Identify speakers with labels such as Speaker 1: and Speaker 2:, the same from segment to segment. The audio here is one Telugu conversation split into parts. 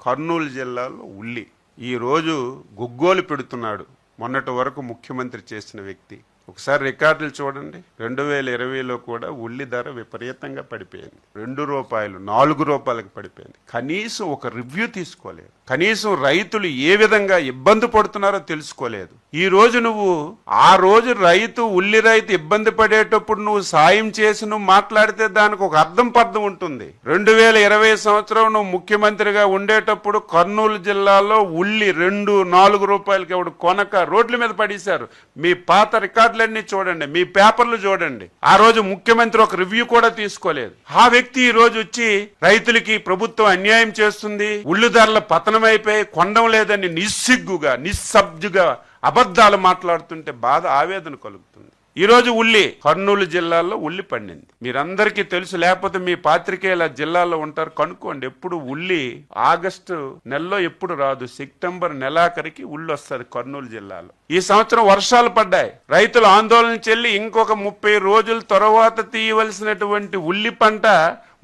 Speaker 1: కర్నూలు జిల్లాలో ఉల్లి. ఈరోజు గుగ్గోలు పెడుతున్నాడు. మొన్నటి వరకు ముఖ్యమంత్రి చేసిన వ్యక్తి. ఒకసారి రికార్డులు చూడండి. రెండు వేల ఇరవైలో కూడా ఉల్లి ధర విపరీతంగా పడిపోయింది. రెండు రూపాయలు నాలుగు రూపాయలకు పడిపోయింది. కనీసం ఒక రివ్యూ తీసుకోలేదు. కనీసం రైతులు ఏ విధంగా ఇబ్బంది పడుతున్నారో తెలుసుకోలేదు. ఈ రోజు నువ్వు ఆ రోజు రైతు ఉల్లి రైతు ఇబ్బంది పడేటప్పుడు నువ్వు సాయం చేసి నువ్వు మాట్లాడితే దానికి ఒక అర్థం పర్థం ఉంటుంది. రెండు వేల ఇరవై సంవత్సరం నువ్వు ముఖ్యమంత్రిగా ఉండేటప్పుడు కర్నూలు జిల్లాలో ఉల్లి రెండు నాలుగు రూపాయలకి ఎవడు కొనక రోడ్ల మీద పడేశారు. మీ పాత రికార్డులు రికార్డులన్నీ చూడండి మీ పేపర్లు చూడండి. ఆ రోజు ముఖ్యమంత్రి ఒక రివ్యూ కూడా తీసుకోలేదు. ఆ వ్యక్తి ఈ రోజు వచ్చి రైతులకి ప్రభుత్వం అన్యాయం చేస్తుంది ఉళ్ళు ధరల అయిపోయి కొండం లేదని నిస్సిగ్గుగా నిస్సబ్జుగా అబద్ధాలు మాట్లాడుతుంటే బాధ ఆవేదన కలుగుతుంది. ఈరోజు ఉల్లి కర్నూలు జిల్లాలో ఉల్లి పండింది. మీరందరికీ తెలుసు లేకపోతే మీ పాత్రికేయుల జిల్లాలో ఉంటారు. కనుక్కోండి ఎప్పుడు ఉల్లి ఆగస్టు నెలలో ఎప్పుడు రాదు. సెప్టెంబర్ నెలాఖరికి ఉల్లి వస్తుంది కర్నూలు జిల్లాలో. ఈ సంవత్సరం వర్షాలు పడ్డాయి. రైతులు ఆందోళన చెల్లి ఇంకొక ముప్పై రోజుల తర్వాత తీయవలసినటువంటి ఉల్లి పంట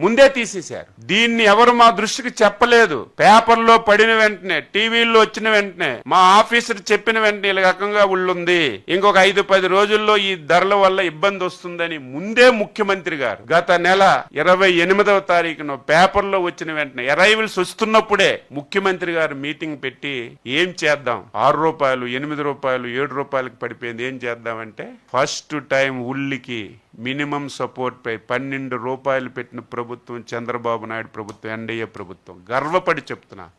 Speaker 1: ముందే తీసేశారు. దీన్ని ఎవరు మా దృష్టికి చెప్పలేదు. పేపర్లో పడిన వెంటనే టీవీల్లో వచ్చిన వెంటనే మా ఆఫీసర్ చెప్పిన వెంటనే ఇలా రకంగా ఉళ్ళుంది. ఇంకొక ఐదు పది రోజుల్లో ఈ ధరల వల్ల ఇబ్బంది వస్తుందని ముందే ముఖ్యమంత్రి గారు గత నెల ఇరవై ఎనిమిదవ తారీఖున పేపర్లో వచ్చిన వెంటనే అరైవల్స్ వస్తున్నప్పుడే ముఖ్యమంత్రి గారు మీటింగ్ పెట్టి ఏం చేద్దాం? ఆరు రూపాయలు ఎనిమిది రూపాయలు ఏడు రూపాయలకు పడిపోయింది. ఏం చేద్దామంటే ఫస్ట్ టైం ఉల్లికి మినిమం సపోర్ట్ పై పన్నెండు రూపాయలు పెట్టిన ప్రభుత్వం చంద్రబాబు నాయుడు ప్రభుత్వం ఎన్డీఏ ప్రభుత్వం. గర్వపడి చెప్తున్నా.